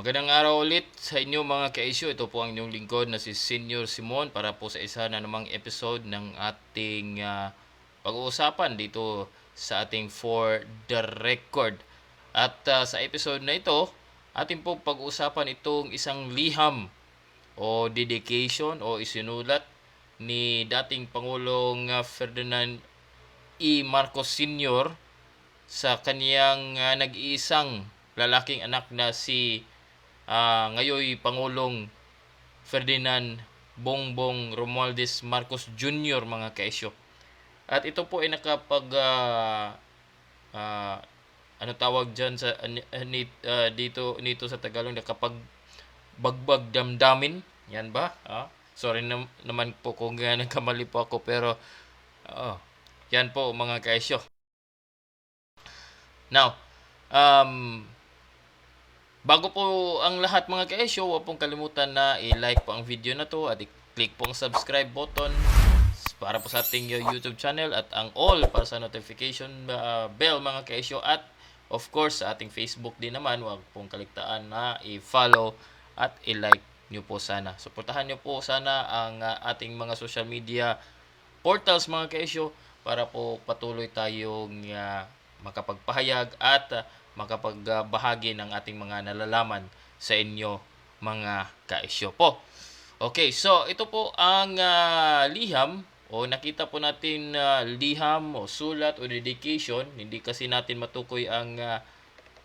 Magandang araw ulit sa inyo mga ka-issue. Ito po ang inyong lingkod na si Senior Simon para po sa isa na namang episode ng ating ah, pag-uusapan dito sa ating For The Record. At ah, sa episode na ito, ating po pag-uusapan itong isang liham o dedication o isinulat ni dating Pangulong ah, Ferdinand E. Marcos Sr. sa kaniyang ah, nag-iisang lalaking anak na si ah, ngayoy Pangulong Ferdinand Bongbong Romualdez Marcos Jr. mga kaisyo. At ito po ay nakapag ah, ah, ano tawag diyan sa ani- ah, dito nito sa Tagalog nakapag bagbag damdamin. Yan ba? Ah, sorry nam- naman po kung uh, nagkamali po ako pero oo. yan po mga kaisyo. Now, um, bago po ang lahat mga ka-show, huwag pong kalimutan na i-like po ang video na to at i-click po ang subscribe button para po sa ating YouTube channel at ang all para sa notification uh, bell mga ka-show at of course sa ating Facebook din naman, huwag pong kaligtaan na i-follow at i-like nyo po sana. Suportahan nyo po sana ang uh, ating mga social media portals mga ka-issue para po patuloy tayong uh, makapagpahayag at uh, makapagbahagi ng ating mga nalalaman sa inyo mga ka-issue po. Okay, so ito po ang uh, liham o nakita po natin uh, liham o sulat o dedication. Hindi kasi natin matukoy ang uh,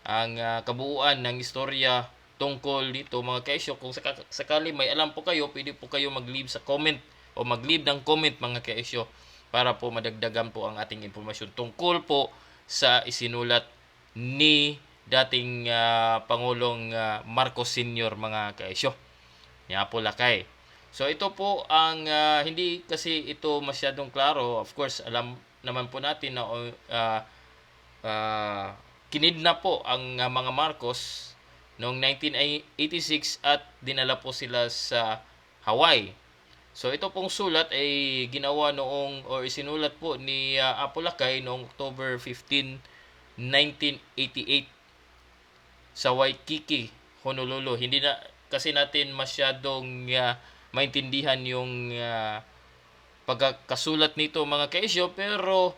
ang uh, kabuuan ng istorya tungkol dito mga kaisyo. Kung saka, sakali may alam po kayo, pwede po kayo mag-leave sa comment o mag-leave ng comment mga kaisyo para po madagdagan po ang ating impormasyon tungkol po sa isinulat ni dating ah, Pangulong ah, Marcos Sr. mga kaisyo. Niya po lakay. So ito po ang ah, hindi kasi ito masyadong klaro. Of course, alam naman po natin na ah, ah, kinidnap po ang ah, mga Marcos noong 1986 at dinala po sila sa Hawaii. So ito pong sulat ay ginawa noong or isinulat po ni uh, Apo Lakay noong October 15, 1988 sa Waikiki, Honolulu. Hindi na kasi natin masyadong uh, maintindihan yung uh, pagkakasulat nito mga kaisyo. Pero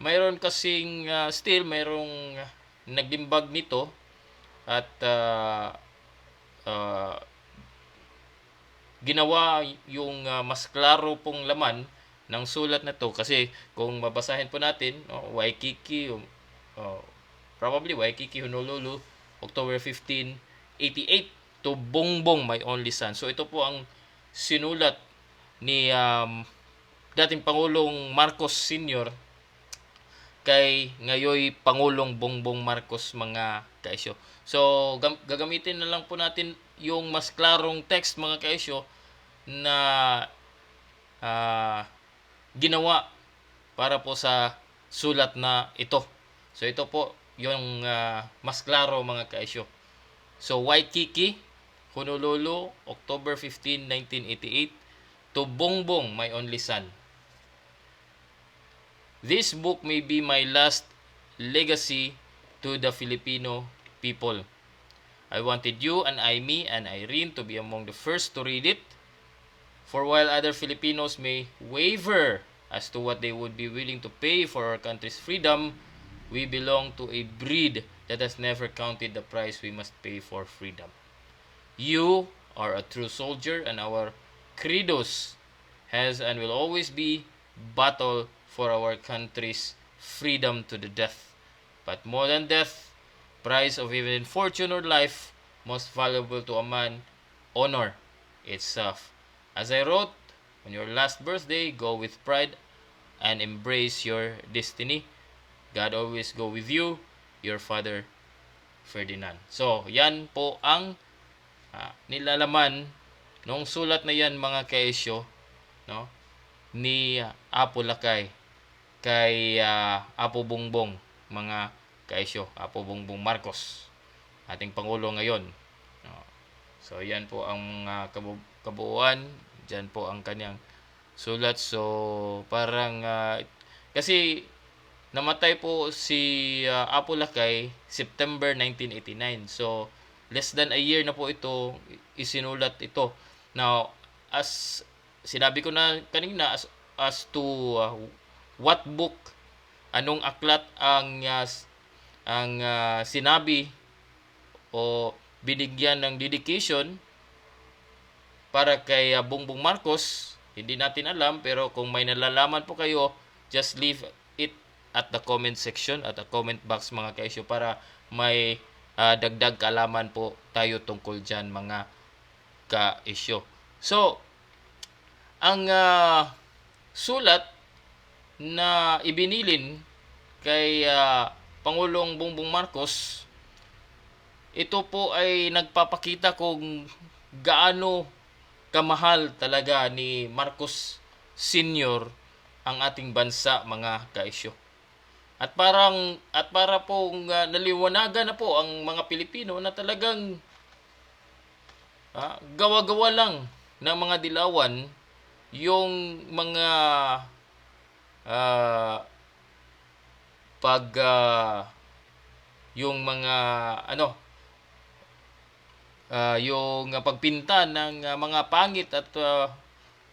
mayroon kasing uh, still mayroong nagdimbag nito. At uh, uh, ginawa yung uh, mas klaro pong laman ng sulat na to. Kasi kung mabasahin po natin oh, Waikiki oh, probably Waikiki Honolulu October 15 88 to Bongbong my only son so ito po ang sinulat ni um, dating Pangulong Marcos Sr. kay ngayoy Pangulong Bongbong Marcos mga kaisyo. So gam- gagamitin na lang po natin yung mas klarong text mga kaisyo na ah, ginawa para po sa sulat na ito. So ito po yung ah, mas klaro mga kaisyo. So Waikiki, Honolulu, October 15, 1988 to Bongbong, my only son. This book may be my last legacy to the Filipino people. I wanted you and Aimee and Irene to be among the first to read it. For while other Filipinos may waver as to what they would be willing to pay for our country's freedom, we belong to a breed that has never counted the price we must pay for freedom. You are a true soldier, and our credos has and will always be battle for our country's freedom to the death. But more than death, price of even fortune or life, most valuable to a man, honor itself. As I wrote, on your last birthday, go with pride and embrace your destiny. God always go with you, your father, Ferdinand. So, yan po ang ah, nilalaman nung sulat na yan mga kaisyo no ni Apo Lakay kay ah, Apo Bongbong mga kaisyo Apo Bongbong Marcos ating pangulo ngayon no? so yan po ang ah, kabu- kabuuan diyan po ang kanyang sulat so parang ah, kasi namatay po si ah, Apo Lakay September 1989 so less than a year na po ito isinulat ito. Now, as sinabi ko na kanina as, as to uh, what book anong aklat ang uh, ang uh, sinabi o binigyan ng dedication para kay uh, Bongbong Marcos hindi natin alam pero kung may nalalaman po kayo just leave at the comment section at the comment box mga kaisyo para may uh, dagdag kaalaman po tayo tungkol dyan mga ka-isyo. So, ang ah, sulat na ibinilin kay ah, Pangulong Bongbong Marcos, ito po ay nagpapakita kung gaano kamahal talaga ni Marcos Senior ang ating bansa mga kaisyo. At parang at para pong ah, naliwanagan na po ang mga Pilipino na talagang ah, gawa-gawa lang ng mga dilawan yung mga ah, pag ah, yung mga ano ah, yung ah, pagpinta ng ah, mga pangit at ah,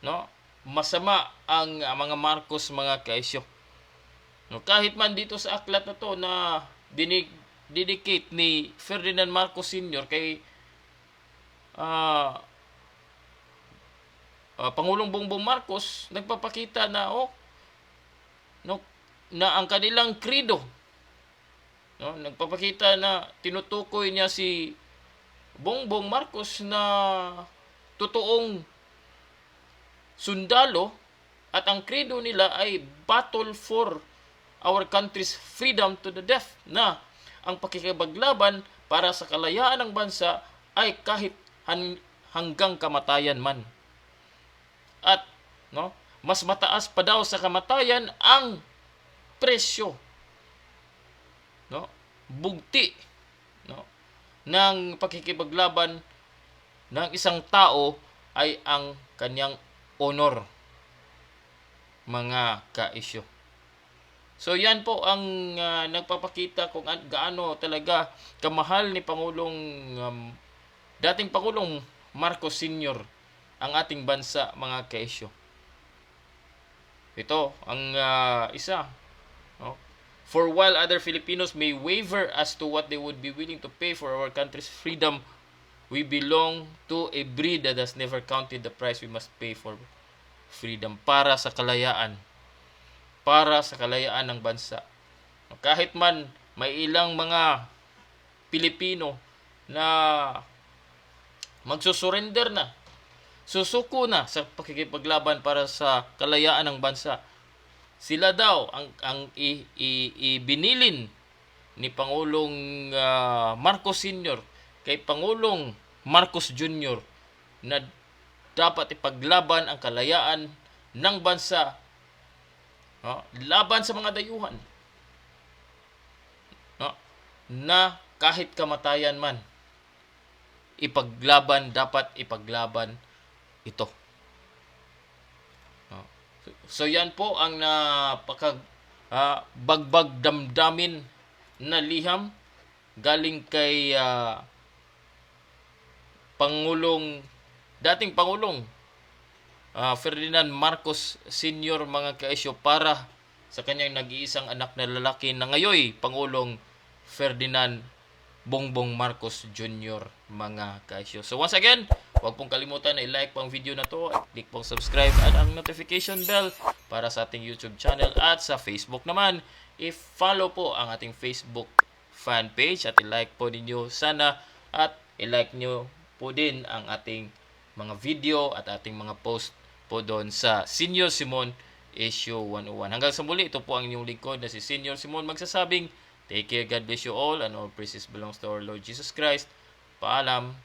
no masama ang ah, mga Marcos mga kaisyo no kahit man dito sa aklat na to na dinig dedicate ni Ferdinand Marcos Sr. kay ah ah, Pangulong Bongbong Marcos nagpapakita na oh no, na ang kanilang krido no nagpapakita na tinutukoy niya si Bongbong Marcos na totoong sundalo at ang krido nila ay battle for our country's freedom to the death na ang pakikipaglaban para sa kalayaan ng bansa ay kahit han- hanggang kamatayan man. At no, mas mataas pa daw sa kamatayan ang presyo no, bugti no, ng pakikipaglaban ng isang tao ay ang kanyang honor mga ka-isyo. So yan po ang ah, nagpapakita kung an- gaano talaga kamahal ni Pangulong um, dating Pangulong Marcos Sr. ang ating bansa mga kaisyo. Ito ang ah, isa. No? For while other Filipinos may waver as to what they would be willing to pay for our country's freedom, we belong to a breed that has never counted the price we must pay for freedom para sa kalayaan para sa kalayaan ng bansa. Kahit man may ilang mga Pilipino na magsusurrender na, susuko na sa pakikipaglaban para sa kalayaan ng bansa. Sila daw ang ang i, i, ibinilin ni Pangulong ah, Marcos Sr. kay Pangulong Marcos Jr. na dapat ipaglaban ang kalayaan ng bansa no? laban sa mga dayuhan no? na kahit kamatayan man ipaglaban dapat ipaglaban ito no? so yan po ang napaka ah, bagbag damdamin na liham galing kay ah, Pangulong dating Pangulong ah, Ferdinand Marcos Sr. mga kaisyo para sa kanyang nag-iisang anak na lalaki na ngayoy Pangulong Ferdinand Bongbong Marcos Jr. mga kaisyo. So once again, huwag pong kalimutan na i-like po ang video na to at click pong subscribe at ang notification bell para sa ating YouTube channel at sa Facebook naman. I-follow po ang ating Facebook fan page at i-like po ninyo sana at i-like nyo po din ang ating mga video at ating mga post po doon sa Senior Simon Issue 101. Hanggang sa muli, ito po ang inyong lingkod na si Senior Simon magsasabing, Take care, God bless you all, and all praises belongs to our Lord Jesus Christ. Paalam.